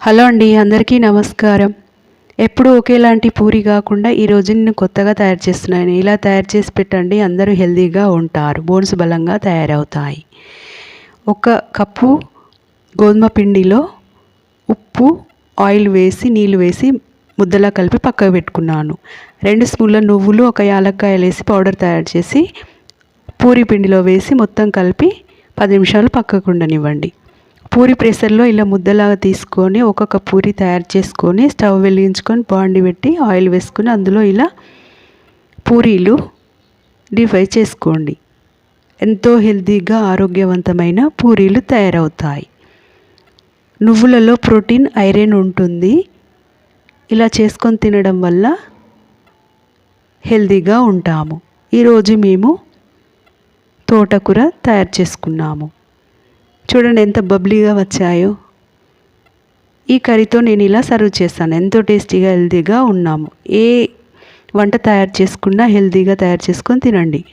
Hello అండి అందరికీ నమస్కారం. ఎప్పుడు ఒకేలాంటి పూరి కాకుండా ఈరోజు నేను కొత్తగా తయారు చేస్తున్నాను. ఇలా తయారు చేసి పెట్టండి అందరూ హెల్దీగా ఉంటారు బోన్స్ బలంగా తయారవుతాయి. ఒక కప్పు గోధుమ పిండిలో ఉప్పు ఆయిల్ వేసి నీళ్ళు వేసి ముద్దలా కలిపి పక్కకు పెట్టుకున్నాను. రెండు స్పూన్ల నువ్వులు ఒక యాలక్కాయలు వేసి పౌడర్ తయారు చేసి పూరి పిండిలో వేసి మొత్తం కలిపి పది నిమిషాలు పక్కకు ఉండనివ్వండి. పూరి ప్రెషర్లో ఇలా ముద్దలాగా తీసుకొని ఒక్కొక్క పూరి తయారు చేసుకొని స్టవ్ వెలిగించుకొని బాండి పెట్టి ఆయిల్ వేసుకొని అందులో ఇలా పూరీలు డీప్ ఫ్రై చేసుకోండి. ఎంతో హెల్తీగా ఆరోగ్యవంతమైన పూరీలు తయారవుతాయి. నువ్వులలో ప్రోటీన్ ఐరన్ ఉంటుంది. ఇలా చేసుకొని తినడం వల్ల హెల్తీగా ఉంటాము. ఈరోజు మేము తోటకూర తయారు చేసుకున్నాము. చూడండి ఎంత బబ్లీగా వచ్చాయో. ఈ కర్రీతో నేను ఇలా సర్వ్ చేస్తాను. ఎంతో టేస్టీగా హెల్తీగా ఉన్నాము. ఏ వంట తయారు చేసుకున్నా హెల్తీగా తయారు చేసుకొని తినండి.